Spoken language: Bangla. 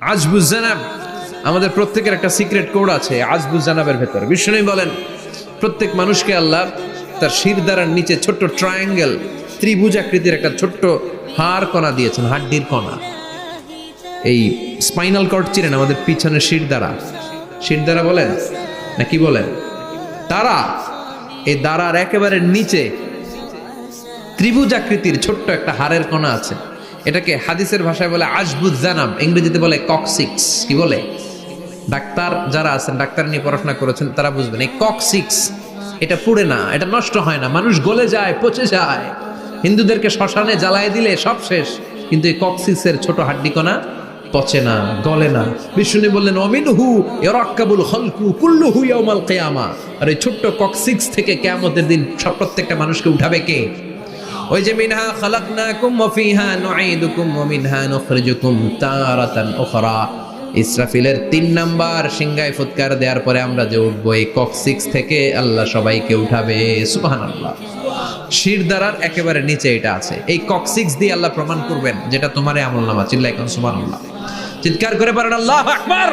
আজবুজ জানাব আমাদের প্রত্যেকের একটা সিক্রেট কোড আছে আজবুজ জানাবের ভেতর। বিষ্ণু বলেন, প্রত্যেক মানুষকে আল্লাহ তার শির দ্বারার নিচে ছোট্ট ট্রায়াঙ্গেল ত্রিভুজ আকৃতির একটা ছোট্ট হাড় কণা দিয়েছেন, হাড্ডির কণা। এই স্পাইনাল কর্ড চিনেন, আমাদের পিছনে শির দ্বারা শির দ্বারা বলেন? না কি বলেন? তারা, এই দ্বারার একেবারে নিচে ত্রিভুজ আকৃতির ছোট্ট একটা হাড়ের কণা আছে। এটাকে হাদিসের ভাষায় বলে আজবুজ জানাম ইংরেজিতে বলে ককসিক্স কি বলে? ডাক্তার যারা আছেন, ডাক্তার নিয়ে পড়াশোনা করেছেন, তারা বুঝবেন, এই ককসিক্স এটা পুড়ে না, এটা নষ্ট হয় না, মানুষ গলে যায়, পচে যায়। হিন্দুদেরকে শ্মশানে জ্বালায় দিলে সব শেষ, কিন্তু এই ককসিক্সের ছোট হাড্ডি কণা পচে না, গলে না। বিষ্ণু বললেন, অমিনহু ইয়ারাক্কাবুল খলকু কুল্লুহু ইয়াউমাল কিয়ামা। আর এই ছোট্ট ককসিক্স থেকে কিয়ামতের দিন সব প্রত্যেকটা মানুষকে উঠাবে কে? ওই যে মিনহা খালাকনাকুম ওয়া ফিহা নুঈদুকুম ওয়া মিনহা নুখরিজুকুম তারাতান উখরা। ইসরাফিলের তিন নাম্বার সিংগায় ফুৎকার দেওয়ার পরে আমরা যে উঠবো, এই ককসিক্স থেকে আল্লাহ সবাইকে উঠাবে। সুবহানাল্লাহ। শির দ্বারার একেবারে নিচে এটা আছে। এই ককসিক্স দিয়ে আল্লাহ প্রমাণ করবেন, যেটা তোমার আমল নামা। চিল্লাই কোন সুবহানাল্লাহ। চিৎকার করে পারেন আল্লাহ আকবার!